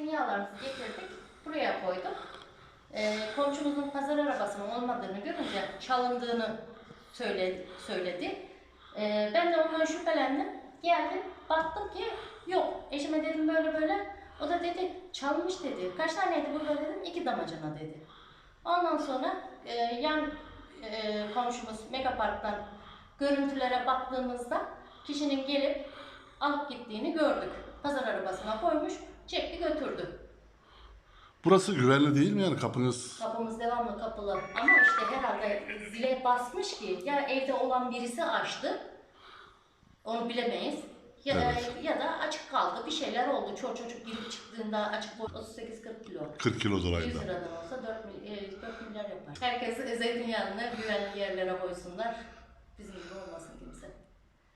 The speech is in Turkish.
Zeytinyağlarımızı getirdik. Buraya koyduk. Ee, komşumuzun pazar arabasının olmadığını görünce çalındığını söyledi. söyledi. Ee, ben de ondan şüphelendim. Geldim baktım ki yok. Eşime dedim böyle böyle. O da dedi çalmış dedi. Kaç taneydi burada dedim. İki damacana dedi. Ondan sonra e, yan e, komşumuz Megapark'tan görüntülere baktığımızda kişinin gelip alıp gittiğini gördük. Burası güvenli değil mi yani kapınız? Kapımız devamlı kapalı ama işte herhalde zile basmış ki ya evde olan birisi açtı, onu bilemeyiz. Ya da, Evet. ya da açık kaldı, bir şeyler oldu. Çocuk çocuk girip çıktığında açık boy 38-40 kilo. 40 kilodur 100 ayda. liradan olsa 4, mil, e, 4 milyar yapar. Herkes zeytinyağını güvenli yerlere koysunlar. Bizim gibi olmasın kimse.